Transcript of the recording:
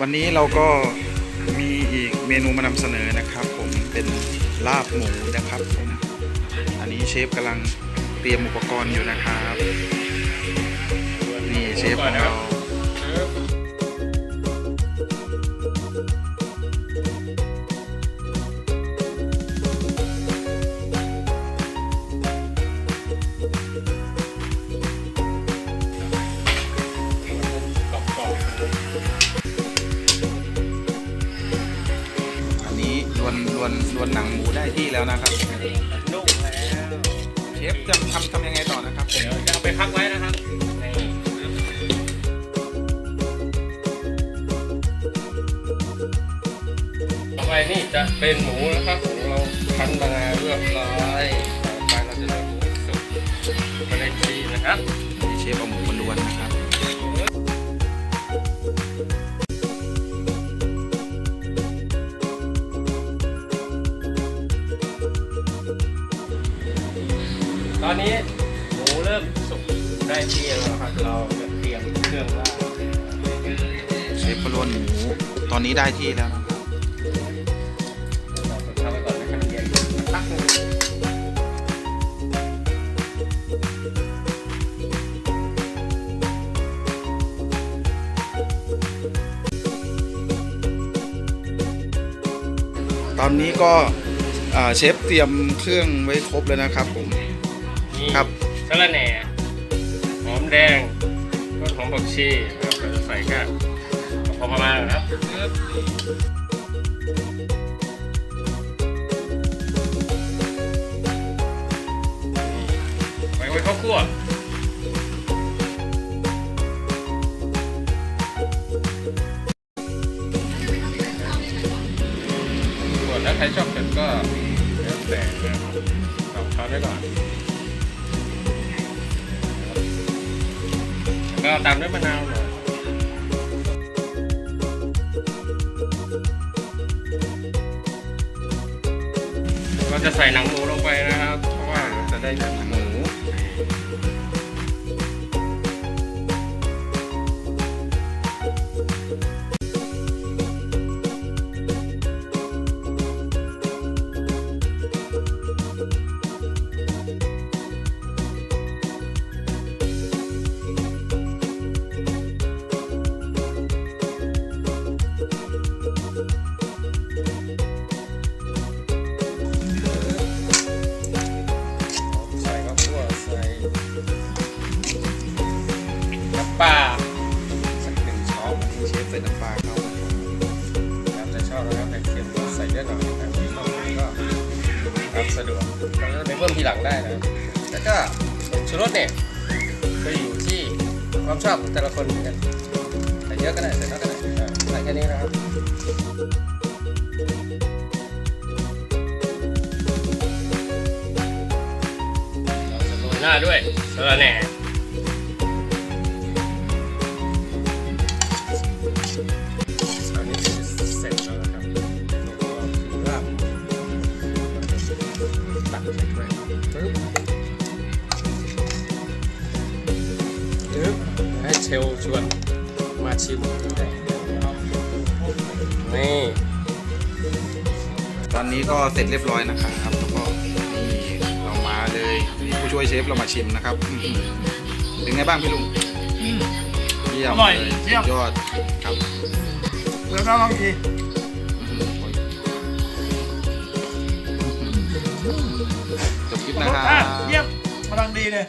วันนี้เราก็มีอีกเมนูมานำเสนอนะครับ ผมเป็นลาบหมูนะครับผมอันนี้เชฟกำลังเตรียมอุปกรณ์อยู่นะครับ นี่เชฟของเรา วนลวนลวนหนังหมูได้ที่แล้วนะครับนุ่มแล้วเชฟจะทำทำยังไงต่อนะครับเดี๋ยวจะเอาไปพักไว้นะครับต่อไปนี่จะเป็นหมูนะครับของเราคั้นมาเรียบร้อย อนนี้หมูเริ่มสุกได้ที่แล้วครับเราจะเตรียมเครื่องลาบเชฟก็ลวนหมูตอนนี้ได้ที่แล้วนะเราทำไปก่อนนะครับเดี๋ยวพักหนึ่งตอนนี้ก็เชฟเตรียมเครื่องไว้ครบแล้วนะครับผม นี่ครับ สะระแหน่หอมแดงต้นหอมผักชีนะครับเราจะใส่แค่พอประมาณนะครับปึ๊บไว้ไว้ข้าวคั่วส่วนถ้าใครชอบเผ็ดก็แล้วแต่นะครับสองช้อนไว้ก่อน ก็ตามด้วยมะนาวหน่อยเราจะใส่หนังหมูลงไปนะครับ เพราะว่าจะได้หมู หน่อยนะครับไม่ชอบก็ครับสะดวกเราจะไปเพิ่มทีหลังได้นะแล้วก็ชูรสเนี่ยก็อยู่ที่ความชอบของแต่ละคนเหมือนกันใส่เยอะก็ได้ใส่น้อยก็ได้อ่าใส่แค่นี้นะครับเราจะโรยหน้าด้วยสะระแหน่ เชลชวนมาชิม นี่ ตอนนี้ก็เสร็จเรียบร้อยนะครับแล้วก็นี่เรามาเลยนี่ผู้ช่วยเชฟเรามาชิมนะครับอื้อหือเป็นไงบ้างพี่ลุงเยี่ยมอร่อยเลยเยี่ยม สุดยอดครับแล้วก็ลองทีอื้อหือจบคลิปรนะสครัชาติบเยี่ยมกำลังดีเลย